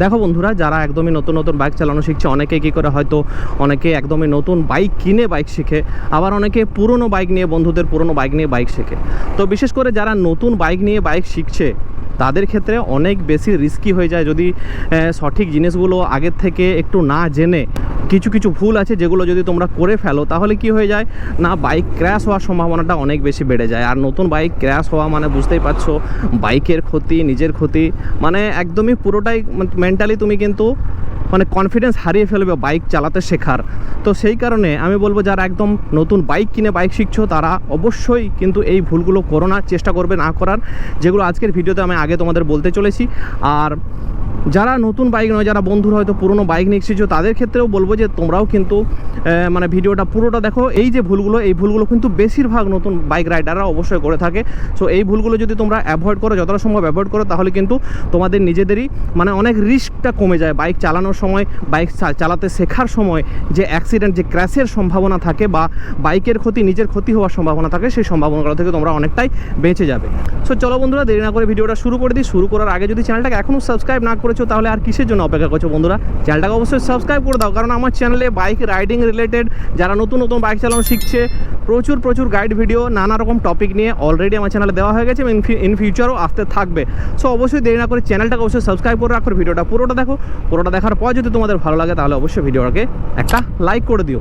দেখো বন্ধুরা, যারা একদমই নতুন নতুন বাইক চালানো শিখছে, অনেকে কী করে হয়তো অনেকে একদমই নতুন বাইক কিনে বাইক শিখে, আবার অনেকে পুরনো বাইক নিয়ে, বন্ধুদের পুরনো বাইক নিয়ে বাইক শেখে। তো বিশেষ করে যারা নতুন বাইক নিয়ে বাইক শিখছে তাদের ক্ষেত্রে অনেক বেশি রিস্কি হয়ে যায় যদি সঠিক জিনিসগুলো আগের থেকে একটু না জেনে কিছু কিছু ভুল আছে যেগুলো যদি তোমরা করে ফেলো, তাহলে কি হয়ে যায়? না বাইক ক্র্যাশ হওয়ার সম্ভাবনাটা অনেক বেশি বেড়ে যায়। আর নতুন বাইক ক্র্যাশ হওয়া মানে বুঝতেই পারছ বাইকের ক্ষতি, নিজের ক্ষতি মানে একদমই পুরোটাই মেন্টালি তুমি কিন্তু মানে কনফিডেন্স হারিয়ে ফেলবে বাইক চালাতে শেখার। তো সেই কারণে আমি বলব, যারা একদম নতুন বাইক কিনে বাইক শিখছো, তারা অবশ্যই কিন্তু এই ভুলগুলো করো না, চেষ্টা করবে না করার, যেগুলো আজকের ভিডিওতে আমি আগে তোমাদের বলতে চলেছি। আর যারা নতুন বাইক নয়, যারা বন্ধুরা হয়তো পুরনো বাইক নিয়ে এসেছ, তাদের ক্ষেত্রেও বলব যে তোমরাও কিন্তু মানে ভিডিওটা পুরোটা দেখো। এই যে ভুলগুলো, এই ভুলগুলো কিন্তু বেশিরভাগ নতুন বাইক রাইডাররা অবশ্যই করে থাকে। সো এই ভুলগুলো যদি তোমরা অ্যাভয়েড করো, যতটা সম্ভব অ্যাভয়েড করো, তাহলে কিন্তু তোমাদের নিজেদেরই মানে অনেক রিস্কটা কমে যায়। বাইক চালানোর সময়, বাইক চালাতে শেখার সময় যে অ্যাক্সিডেন্ট যে ক্র্যাশের সম্ভাবনা থাকে বা বাইকের ক্ষতি, নিজের ক্ষতি হওয়ার সম্ভাবনা থাকে, সেই সম্ভাবনাগুলো থেকে তোমরা অনেকটাই বেঁচে যাবে। সো চলো বন্ধুরা, দেরি না করে ভিডিওটা শুরু করে দিই। শুরু করার আগে যদি চ্যানেলটাকে এখনও সাবস্ক্রাইব না করেছ তাহলে আর কিসের জন্য অপেক্ষা করছ বন্ধুরা? চ্যানেলটাকে অবশ্যই সাবস্ক্রাইব করে দাও, কারণ আমার চ্যানেলে বাইক রাইডিং রিলেটেড যারা নতুন নতুন বাইক চালানো শিখছে, প্রচুর প্রচুর গাইড ভিডিও নানা রকম টপিক নিয়ে অলরেডি আমার চ্যানেলে দেওয়া হয়ে গেছে ইন ফিউচারও আসতে থাকবে। সো অবশ্যই দেরি না করে চ্যানেলটাকে অবশ্যই সাবস্ক্রাইব করে রাখো ভিডিওটা পুরোটা দেখো। পুরোটা দেখার পর যদি তোমাদের ভালো লাগে, তাহলে অবশ্যই ভিডিওটাকে একটা লাইক করে দিও।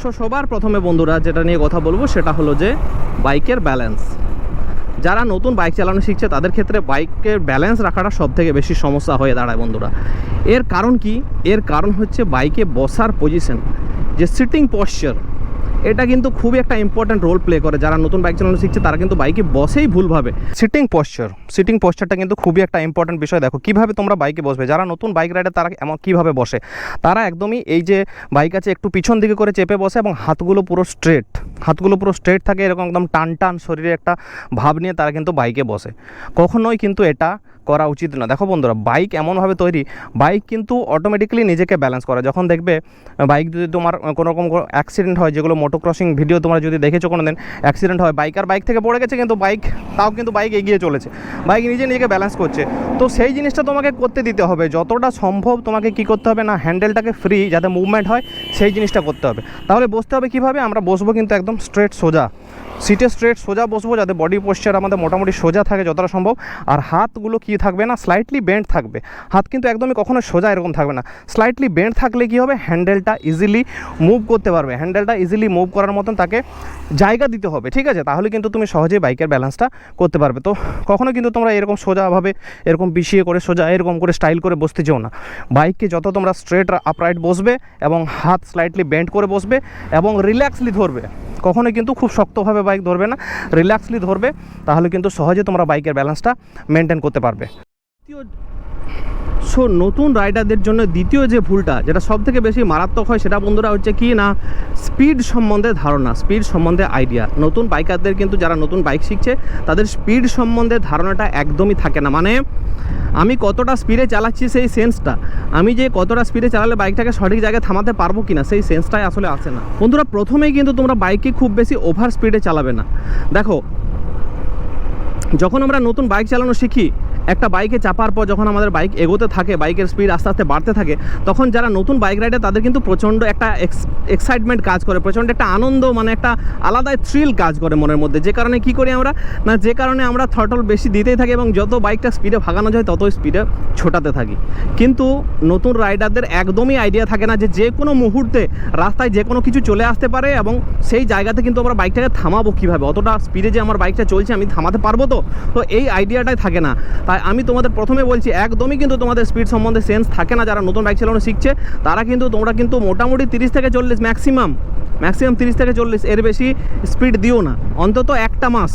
সো সবার প্রথমে বন্ধুরা যেটা নিয়ে কথা বলব, সেটা হলো যে বাইকের ব্যালেন্স যারা নতুন বাইক চালানো শিখছে, তাদের ক্ষেত্রে বাইকের ব্যালেন্স রাখাটা সব থেকে বেশি সমস্যা হয়ে দাঁড়ায় বন্ধুরা। এর কারণ কি? এর কারণ হচ্ছে বাইকে বসার পজিশন যে সিটিং পশ্চার এটা কিন্তু খুবই একটা ইম্পর্ট্যান্ট রোল প্লে করে। যারা নতুন বাইক চালানো শিখছে, তারা কিন্তু বাইকে বসেই ভুলভাবে সিটিং পশ্চার সিটিং পশ্চারটা কিন্তু খুবই একটা ইম্পর্ট্যান্ট বিষয়। দেখো, কীভাবে তোমরা বাইকে বসবে? যারা নতুন বাইক রাইডার তারা এমন কীভাবে বসে? তারা একদমই এই যে বাইক আছে, একটু পিছন দিকে করে চেপে বসে এবং হাতগুলো পুরো স্ট্রেট হাতগুলো পুরো স্ট্রেট থাকে, এরকম একদম টান টান শরীরে একটা ভাব নিয়ে তারা কিন্তু বাইকে বসে। কখনোই কিন্তু এটা করা উচিত না। দেখো বন্ধুরা বাইক এমনভাবে তৈরি বাইক কিন্তু অটোমেটিক্যালি নিজেকে ব্যালেন্স করে। যখন দেখবে বাইক যদি তোমার কোনো রকম অ্যাক্সিডেন্ট হয়, যেগুলো মোটো ক্রসিং ভিডিও তোমরা যদি দেখেছ কোনো দিন অ্যাক্সিডেন্ট হয় বাইক আর বাইক থেকে পড়ে গেছে কিন্তু বাইক তাও কিন্তু বাইক এগিয়ে চলেছে। বাইক নিজে নিজেকে ব্যালেন্স করছে। তো সেই জিনিসটা তোমাকে করতে দিতে হবে। যতটা সম্ভব তোমাকে কি করতে হবে না হ্যান্ডেলটাকে ফ্রি যাতে মুভমেন্ট হয়, সেই জিনিসটা করতে হবে। তাহলে বসতে হবে কীভাবে? আমরা বসবো কিন্তু একদম স্ট্রেট সোজা। সিটে স্ট্রেট সোজা বসবো যাতে বডি পোশ্চার আমাদের মোটামুটি সোজা থাকে যতটা সম্ভব। আর হাতগুলো কি থাকবে না? স্লাইটলি বেন্ড থাকবে। হাত কিন্তু একদমই কখনো সোজা এরকম থাকবে না। স্লাইটলি বেন্ড থাকলে কি হবে? হ্যান্ডেলটা ইজিলি মুভ করতে পারবে। হ্যান্ডেলটা ইজিলি মুভ করার মতন তাকে জায়গা দিতে হবে, ঠিক আছে? তাহলে কিন্তু তুমি সহজেই বাইকের ব্যালেন্সটা করতে পারবে। তো কখনো কিন্তু তোমরা এরকম সোজাভাবে, এরকম পিছিয়ে করে সোজা, এরকম করে স্টাইল করে বসতে যেও না। বাইককে যত তোমরা স্ট্রেট আপরাইট বসবে এবং হাত স্লাইটলি বেন্ড করে বসবে এবং রিল্যাক্সলি ধরবে। কখনোই কিন্তু খুব শক্তভাবে বাইক ধরবে না রিল্যাক্সলি ধরবে, তাহলে কিন্তু সহজে তোমরা বাইকের ব্যালেন্সটা মেনটেন করতে পারবে। সো নতুন রাইডারদের জন্য দ্বিতীয় যে ভুলটা, যেটা সব থেকে বেশি মারাত্মক হয় সেটা বন্ধুরা হচ্ছে কি না, স্পিড সম্বন্ধে ধারণা, স্পিড সম্বন্ধে আইডিয়া। নতুন বাইকারদের কিন্তু যারা নতুন বাইক শিখছে, তাদের স্পিড সম্বন্ধে ধারণাটা একদমই থাকে না। মানে আমি কতটা স্পিডে চালাচ্ছি সেই সেন্সটা? আমি যে কতটা স্পিডে চালালে বাইকটাকে সঠিক জায়গায় থামাতে পারব কিনা, সেই সেন্সটাই আসলে আসে না। বন্ধুরা, প্রথমেই কিন্তু তোমরা বাইককে খুব বেশি ওভার স্পিডে চালাবে না। দেখো, যখন আমরা নতুন বাইক চালানো শিখি একটা বাইকে চাপার পর যখন আমাদের বাইক এগোতে থাকে বাইকের স্পিড আস্তে আস্তে বাড়তে থাকে, তখন যারা নতুন বাইক রাইডার তাদের কিন্তু প্রচণ্ড একটা এক্সাইটমেন্ট কাজ করে, প্রচণ্ড একটা আনন্দ মানে একটা আলাদাই থ্রিল কাজ করে মনের মধ্যে। যে কারণে কি করি আমরা? না, যে কারণে আমরা থটল বেশি দিতেই থাকি এবং যত বাইকটা স্পিডে ভাগানো যায় তত স্পিডে ছোটাতে থাকি। কিন্তু নতুন রাইডারদের একদমই আইডিয়া থাকে না যে যে কোনো মুহূর্তে রাস্তায় যে কোনো কিছু চলে আসতে পারে এবং সেই জায়গাতে কিন্তু আমরা বাইকটাকে থামাবো কীভাবে? অতটা স্পিডে যে আমার বাইকটা চলছে, আমি থামাতে পারব তো? তো এই আইডিয়াটাই থাকে না। তাই আমি তোমাদের প্রথমে বলছি, একদমই কিন্তু তোমাদের স্পিড সম্বন্ধে সেন্স থাকে না যারা নতুন বাইক চালানো শিখছে। তারা কিন্তু, তোমরা কিন্তু মোটামুটি তিরিশ থেকে চল্লিশ ম্যাক্সিমাম ম্যাক্সিমাম তিরিশ থেকে চল্লিশ এর বেশি স্পিড দিও না। অন্তত একটা মাস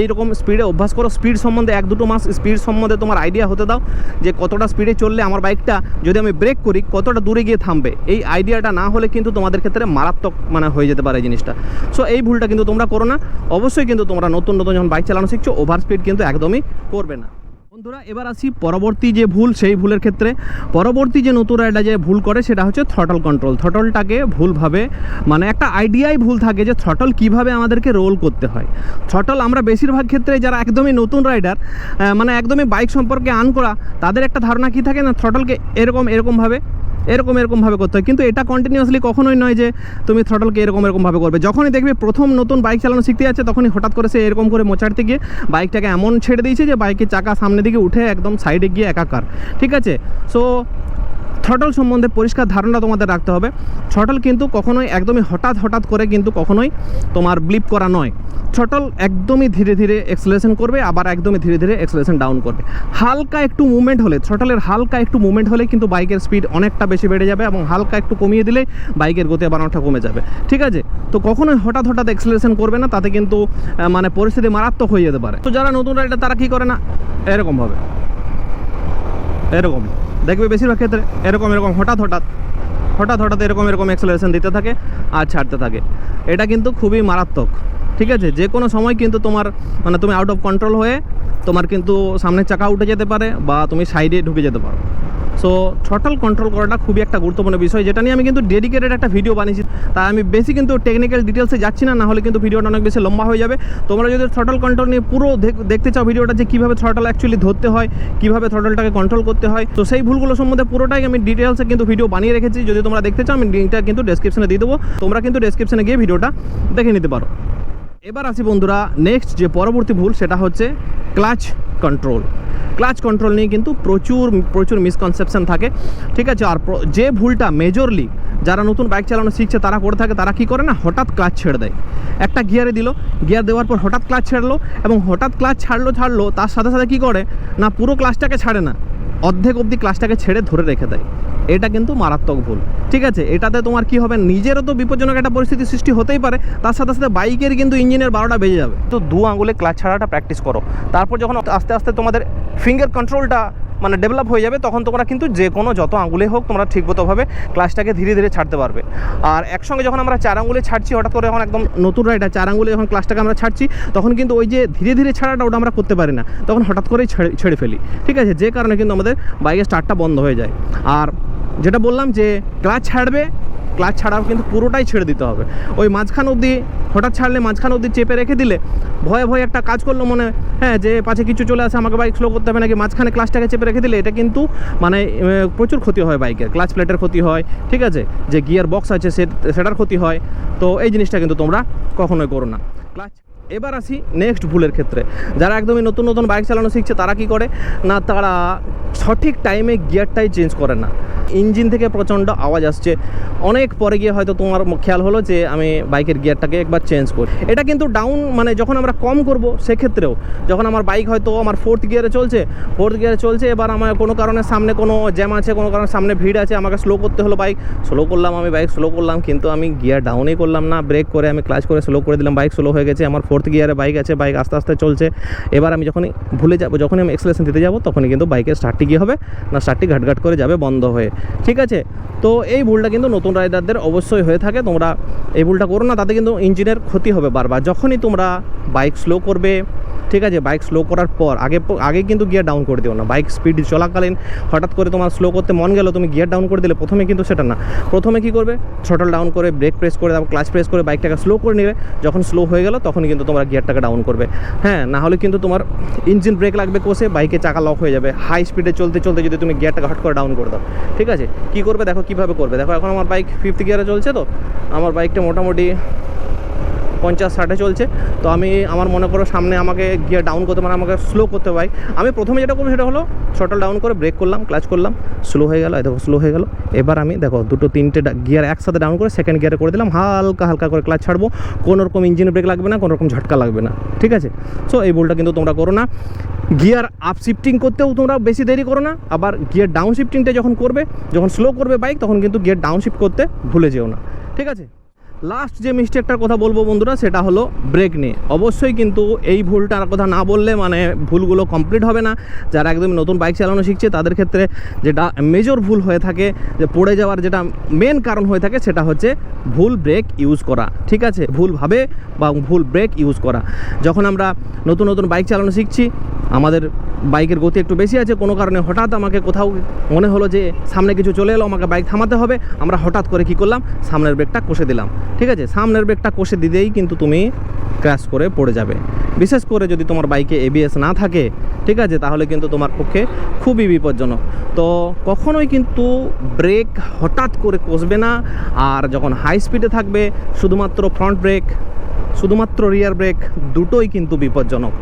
এইরকম স্পিডে অভ্যাস করো। স্পিড সম্বন্ধে এক দুটো মাস স্পিড সম্বন্ধে তোমার আইডিয়া হতে দাও যে কতটা স্পিডে চললে আমার বাইকটা যদি আমি ব্রেক করি, কতটা দূরে গিয়ে থামবে? এই আইডিয়াটা না হলে কিন্তু তোমাদের ক্ষেত্রে মারাত্মক মানে হয়ে যেতে পারে এই জিনিসটা। সো এই ভুলটা কিন্তু তোমরা করো না। অবশ্যই কিন্তু তোমরা নতুন নতুন যখন বাইক চালানো শিখছো ওভার স্পিড কিন্তু একদমই করবে না। বন্ধুরা, এবার আসি পরবর্তী যে ভুল, সেই ভুলের ক্ষেত্রে। পরবর্তী যে নতুন রাইডার যে ভুল করে, সেটা হচ্ছে থ্রটল কন্ট্রোল থ্রটলটাকে ভুলভাবে মানে একটা আইডিয়াই ভুল থাকে যে থ্রটল কীভাবে আমাদেরকে রোল করতে হয়। থ্রটল আমরা বেশিরভাগ ক্ষেত্রে যারা একদমই নতুন রাইডার মানে একদমই বাইক সম্পর্কে আন করা তাদের একটা ধারণা কি থাকে না থ্রটলকে এরকম, এরকমভাবে এরকম এরকমভাবে করতে হয়। কিন্তু এটা কন্টিনিউয়াসলি কখনোই নয় যে তুমি থ্রটলকে এরকম এরকমভাবে করবে। যখনই দেখবে প্রথম নতুন বাইক চালানো শিখতে যাচ্ছে, তখনই হঠাৎ করে সে এরকম করে মোচার থেকে বাইকটাকে এমন ছেড়ে দিয়েছে যে বাইকের চাকা সামনে দিকে উঠে একদম সাইডে গিয়ে একাকার। ঠিক আছে? সো থ্রটল সম্বন্ধে পরিষ্কার ধারণা তোমাদের রাখতে হবে। থ্রটল কিন্তু কখনোই একদমই হঠাৎ হঠাৎ করে কিন্তু কখনোই তোমার ব্লিপ করা নয়। থ্রটল একদমই ধীরে ধীরে এক্সেলেশন করবে, আবার একদমই ধীরে ধীরে এক্সেলেশন ডাউন করবে। হালকা একটু মুভমেন্ট হলে, থ্রটলের হালকা একটু মুভমেন্ট হলে কিন্তু বাইকের স্পিড অনেকটা বেশি বেড়ে যাবে এবং হালকা একটু কমিয়ে দিলে বাইকের গতি আবার অনেকটা কমে যাবে। ঠিক আছে? তো কখনোই হঠাৎ হঠাৎ এক্সেলেশন করবে না, তাতে কিন্তু মানে পরিস্থিতি মারাত্মক হয়ে যেতে পারে। তো যারা নতুন রাইডার তারা কী করে না? এরকমভাবে। এরকম। দেখবে বেশিরভাগ ক্ষেত্রে এরকম এরকম, হঠাৎ হঠাৎ হঠাৎ হঠাৎ এরকম এরকম অ্যাক্সেলারেশন দিতে থাকে আর ছাড়তে থাকে। এটা কিন্তু খুবই মারাত্মক, ঠিক আছে? যে কোনো সময় কিন্তু তোমার মানে তুমি আউট অফ কন্ট্রোল হয়ে তোমার কিন্তু সামনের চাকা উঠে যেতে পারে বা তুমি সাইডে ঢুকে যেতে পারো। সো থ্রটল কন্ট্রোল করাটা খুবই একটা গুরুত্বপূর্ণ বিষয়, যেটা নিয়ে আমি কিন্তু ডেডিকেটেড একটা ভিডিও বানিয়েছি। তাই আমি বেশি কিন্তু টেকনিক্যাল ডিটেলসে যাচ্ছি না হলে কিন্তু ভিডিওটা অনেক বেশি লম্বা হয়ে যাবে। তোমরা যদি থ্রটল কন্ট্রোল নিয়ে পুরো দেখ- দেখতে চাও ভিডিওটা যে কীভাবে থ্রটল অ্যাকচুয়ালি ধরতে হয়, কীভাবে থ্রটলটাকে কন্ট্রোল করতে হয়। তো সেই ভুলগুলো সম্বন্ধে পুরোটাই আমি ডিটেলসে কিন্তু ভিডিও বানিয়ে রেখেছি। যদি তোমরা দেখতে চাও, আমি লিঙ্কটা কিন্তু ডেসক্রিপশনে দিয়ে দেবো। তোমরা কিন্তু ডেসক্রিপশনে গিয়ে ভিডিওটা দেখে নিতে পারো। এবার আসি বন্ধুরা নেক্সট যে পরবর্তী ভুল, সেটা হচ্ছে ক্লাচ কন্ট্রোল ক্লাচ কন্ট্রোল নিয়ে কিন্তু প্রচুর প্রচুর মিসকনসেপশন থাকে। ঠিক আছে? আর যে ভুলটা মেজরলি যারা নতুন বাইক চালানো শিখছে, তারা করে থাকে, তারা কি করে না? হঠাৎ ক্লাচ ছেড়ে দেয়। একটা গিয়ারে দিল গিয়ার দেওয়ার পর হঠাৎ ক্লাচ ছাড়লো এবং হঠাৎ ক্লাচ ছাড়লো ছাড়লো, তার সাথে সাথে কি করে? না, পুরো ক্লাচটাকে ছাড়ে না, অর্ধেক অবধি ক্লাচটাকে ছেড়ে ধরে রেখে দেয়। এটা কিন্তু মারাত্মক ভুল। ঠিক আছে? এটাতে তোমার কি হবে? নিজেরও তো বিপজ্জনক একটা পরিস্থিতি সৃষ্টি হতেই পারে। তার সাথে সাথে বাইকের কিন্তু ইঞ্জিনের বারোটা বেজে যাবে। তো দু আঙুলে ক্লাচ ছাড়াটা প্র্যাকটিস করো। তারপর যখন আস্তে আস্তে তোমাদের ফিঙ্গার কন্ট্রোলটা মানে ডেভেলপ হয়ে যাবে, তখন তোমরা কিন্তু যে কোনো যত আঙুলে হোক তোমরা ঠিকমতোভাবে ক্লাচটাকে ধীরে ধীরে ছাড়তে পারবে। আর একসঙ্গে যখন আমরা চার আঙুলে ছাড়ছি, হঠাৎ করে যখন একদম নতুন রাইডার চার আঙুলে যখন ক্লাচটাকে আমরা ছাড়ছি, তখন কিন্তু ওই যে ধীরে ধীরে ছাড়াটা ওটা আমরা করতে পারি না। তখন হঠাৎ করেই ছেড়ে ছেড়ে ফেলি। ঠিক আছে? যে কারণে কিন্তু আমাদের বাইকের স্টার্টটা বন্ধ হয়ে যায়। আর যেটা বললাম যে ক্লাচ ছাড়বে, ক্লাচ ছাড়াও কিন্তু পুরোটাই ছেড়ে দিতে হবে। ওই মাঝখান অবধি হঠাৎ ছাড়লে মাঝখান অবধি চেপে রেখে দিলে ভয়ে ভয়ে একটা কাজ করল মনে হ্যাঁ যে পাশে কিছু চলে আসে, আমাকে বাইক স্লো করতে হবে নাকি মাঝখানে ক্লাচটাকে চেপে রেখে দিলে, এটা কিন্তু মানে প্রচুর ক্ষতি হয় বাইকের ক্লাচ প্লেটের ক্ষতি হয়, ঠিক আছে? যে গিয়ার বক্স আছে সেটার ক্ষতি হয়। তো এই জিনিসটা কিন্তু তোমরা কখনোই করো না। ক্লাচ এবার আসি নেক্সট ভুলের ক্ষেত্রে। যারা একদমই নতুন নতুন বাইক চালানো শিখছে, তারা কি করে? না, তারা সঠিক টাইমে গিয়ারটাই চেঞ্জ করে না। ইঞ্জিন থেকে প্রচণ্ড আওয়াজ আসছে। অনেক পরে গিয়ে হয়তো তোমার খেয়াল হলো যে আমি বাইকের গিয়ারটাকে একবার চেঞ্জ করি। এটা কিন্তু ডাউন মানে যখন আমরা কম করব, সেক্ষেত্রেও। যখন আমার বাইক হয়তো আমার ফোর্থ গিয়ারে চলছে ফোর্থ গিয়ারে চলছে, এবার আমার কোনো কারণে সামনে কোনো জ্যাম আছে, কোনো কারণে সামনে ভিড় আছে, আমাকে স্লো করতে হলো বাইক স্লো করলাম আমি বাইক স্লো করলাম, কিন্তু আমি গিয়ার ডাউনই করলাম না। ব্রেক করে আমি ক্লাচ করে স্লো করে দিলাম বাইক স্লো হয়ে গেছে, আমার ফোর্থ গিয়ারে বাইক আছে, বাইক আস্তে আস্তে চলছে। এবার আমি যখনই ভুলে যাব, যখনই আমি এক্সেলেশন দিতে যাব, তখনই কিন্তু বাইকের স্টার্টটি কী হবে? না স্টার্টটি ঘাটঘাট করে যাবে বন্ধ হয়ে। ঠিক আছে? তো এই ভুলটা কিন্তু নতুন রাইডারদের অবশ্যই হয়ে থাকে। তোমরা এই ভুলটা করো না, তাতে কিন্তু ইঞ্জিনের ক্ষতি হবে বারবার। যখনই তোমরা বাইক স্লো করবে ঠিক আছে বাইক স্লো করার পর, আগে আগে কিন্তু গিয়ার ডাউন করে দিও না। বাইক স্পিড চলাকালীন হঠাৎ করে তোমার স্লো করতে মন গেল, তুমি গিয়ার ডাউন করে দিলে, প্রথমে কিন্তু সেটা না। প্রথমে কি করবে? থ্রটল ডাউন করে ব্রেক প্রেস করে তারপর ক্লাচ প্রেস করে বাইকটাকে স্লো করে নিলে, যখন স্লো হয়ে গেল তখন কিন্তু তোমরা গিয়ারটাকে ডাউন করবে। হ্যাঁ না হলে কিন্তু তোমার ইঞ্জিন ব্রেক লাগবে কষে বাইকে চাকা লক হয়ে যাবে। হাই স্পিডে চলতে চলতে যদি তুমি গিয়ারটাকে হট করে ডাউন করে দাও। ঠিক আছে? কি করবে? দেখো কীভাবে করবে। দেখো, এখন আমার বাইক ফিফথ গিয়ারে চলছে তো? আমার বাইকটা মোটামুটি পঞ্চাশ ষাটে চলছে। তো আমি আমার মনে করো সামনে আমাকে গিয়ার ডাউন করতে মানে আমাকে স্লো করতে হয়। আমি প্রথমে যেটা করব সেটা হলো শটল ডাউন করে ব্রেক করলাম ক্লাচ করলাম স্লো হয়ে গেল দেখো স্লো হয়ে গেল। এবার আমি দেখো দুটো তিনটে গিয়ার একসাথে ডাউন করে সেকেন্ড গিয়ারে করে দিলাম, হালকা হালকা করে ক্লাচ ছাড়বো। কোনো রকম ইঞ্জিন ব্রেক লাগবে না কোনো রকম ঝটকা লাগবে না, ঠিক আছে? সো এই ভুলটা কিন্তু তোমরা করো না। গিয়ার আপ শিফটিং করতেও তোমরা বেশি দেরি করো না, আবার গিয়ার ডাউন শিফটিংটা যখন করবে, যখন স্লো করবে বাইক তখন কিন্তু গিয়ার ডাউন শিফট করতে ভুলে যেও না, ঠিক আছে? লাস্ট যে মিস্টেকটার কথা বলব বন্ধুরা, সেটা হলো ব্রেক নিয়ে। অবশ্যই কিন্তু এই ভুলটার কথা না বললে মানে ভুলগুলো কমপ্লিট হবে না। যারা একদম নতুন বাইক চালানো শিখছে, তাদের ক্ষেত্রে যেটা মেজর ভুল হয়ে থাকে, যে পড়ে যাওয়ার যেটা মেন কারণ হয়ে থাকে, সেটা হচ্ছে ভুল ব্রেক ইউজ করা। ঠিক আছে? ভুলভাবে বা ভুল ব্রেক ইউজ করা। যখন আমরা নতুন নতুন বাইক চালানো শিখছি, আমাদের বাইকের গতি একটু বেশি আছে, কোনো কারণে হঠাৎ আমাকে কোথাও মনে হলো যে সামনে কিছু চলে এলো, আমাকে বাইক থামাতে হবে। আমরা হঠাৎ করে কি করলাম? সামনের ব্রেকটা কষে দিলাম। ঠিক আছে? সামনের ব্রেকটা কষে দিতেই কিন্তু তুমি ক্র্যাশ করে পড়ে যাবে। বিশেষ করে যদি তোমার বাইকে এবিএস না থাকে, ঠিক আছে? তাহলে কিন্তু তোমার পক্ষে খুবই বিপজ্জনক। তো কখনোই কিন্তু ব্রেক হঠাৎ করে কষবে না, আর যখন হাই স্পিডে থাকবে, শুধুমাত্র ফ্রন্ট ব্রেক শুধুমাত্র রিয়ার ব্রেক দুটোই কিন্তু বিপজ্জনক।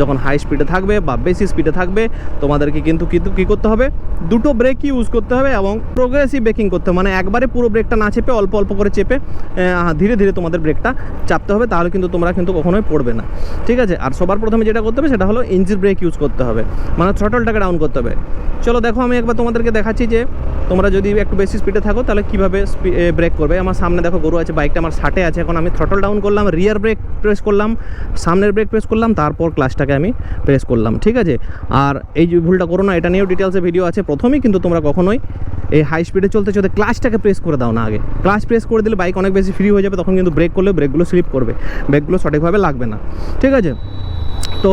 যখন হাই স্পিডে থাকবে বা বেশি স্পিডে থাকবে, তোমাদেরকে কিন্তু কিন্তু কী করতে হবে? দুটো ব্রেক ইউজ করতে হবে এবং প্রোগ্রেসিভ ব্রেকিং করতে হবে। মানে একবারে পুরো ব্রেকটা না চেপে অল্প অল্প করে চেপে ধীরে ধীরে তোমাদের ব্রেকটা চাপতে হবে। তাহলে কিন্তু তোমরা কিন্তু কখনোই পড়বে না। ঠিক আছে? আর সবার প্রথমে যেটা করতে হবে সেটা হলো ইঞ্জিন ব্রেক ইউজ করতে হবে। মানে থ্রটলটাকে ডাউন করতে হবে। চলো দেখো আমি একবার তোমাদেরকে দেখাচ্ছি যে তোমরা যদি একটু বেশি স্পিডে থাকো, তাহলে কীভাবে ব্রেক করবে? আমার সামনে দেখো গরু আছে বাইকটা আমার ষাটে আছে। এখন আমি থ্রটল ডাউন করলাম রিয়ার ব্রেক প্রেস করলাম, সামনের ব্রেক প্রেস করলাম, তারপর ক্লাসটাকে আমি প্রেস করলাম, ঠিক আছে? আর এই যে ভুলটা করো না, এটা নিয়েও ডিটেলসে ভিডিও আছে প্রথমেই, কিন্তু তোমরা কখনোই এই হাই স্পিডে চলতে চলতে ক্লাসটাকে প্রেস করে দাও না আগে। ক্লাস প্রেস করে দিলে বাইক অনেক বেশি ফ্রি হয়ে যাবে, তখন কিন্তু ব্রেক করলে ব্রেকগুলো স্লিপ করবে। ব্রেকগুলো সঠিকভাবে লাগবে না, ঠিক আছে? তো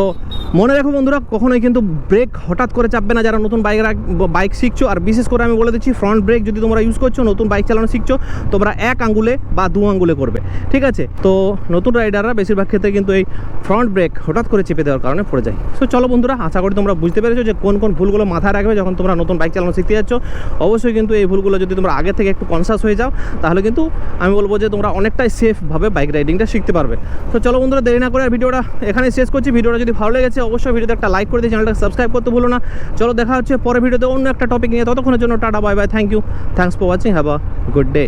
মনে রাখো বন্ধুরা, কখনোই কিন্তু ব্রেক হঠাৎ করে চাপবে না। যারা নতুন বাইক বাইক শিখছো, আর বিশেষ করে আমি বলে দিচ্ছি ফ্রন্ট ব্রেক যদি তোমরা ইউজ করছ, নতুন বাইক চালানো শিখছো, তোমরা এক আঙ্গুলে বা দু আঙ্গুলে করবে। ঠিক আছে? তো নতুন রাইডাররা বেশিরভাগ ক্ষেত্রে কিন্তু এই ফ্রন্ট ব্রেক হঠাৎ করে চেপে দেওয়ার কারণে পড়ে যায়। সো চলো বন্ধুরা, আশা করি তোমরা বুঝতে পেরেছ যে কোন কোন ভুলগুলো মাথায় রাখবে যখন তোমরা নতুন বাইক চালানো শিখতে যাচ্ছ। অবশ্যই কিন্তু এই ভুলগুলো যদি তোমরা আগে থেকে একটু কনসাস হয়ে যাও, তাহলে কিন্তু আমি বলব যে তোমরা অনেকটাই সেফভাবে বাইক রাইডিংটা শিখতে পারবে। তো চলো বন্ধুরা, দেরি না করে ভিডিওটা এখানে শেষ করছি। ভিডিওটা যদি ভালো লেগেছে অবশ্যই ভিডিওতে একটা লাইক করে দিয়ে চ্যানেলটা সাবস্ক্রাইব করতে ভুলো না। চলো, দেখা হচ্ছে পরে ভিডিওতে অন্য একটা টপিক নিয়ে। ততক্ষণের জন্য tata bye bye thank you thanks for watching have a good day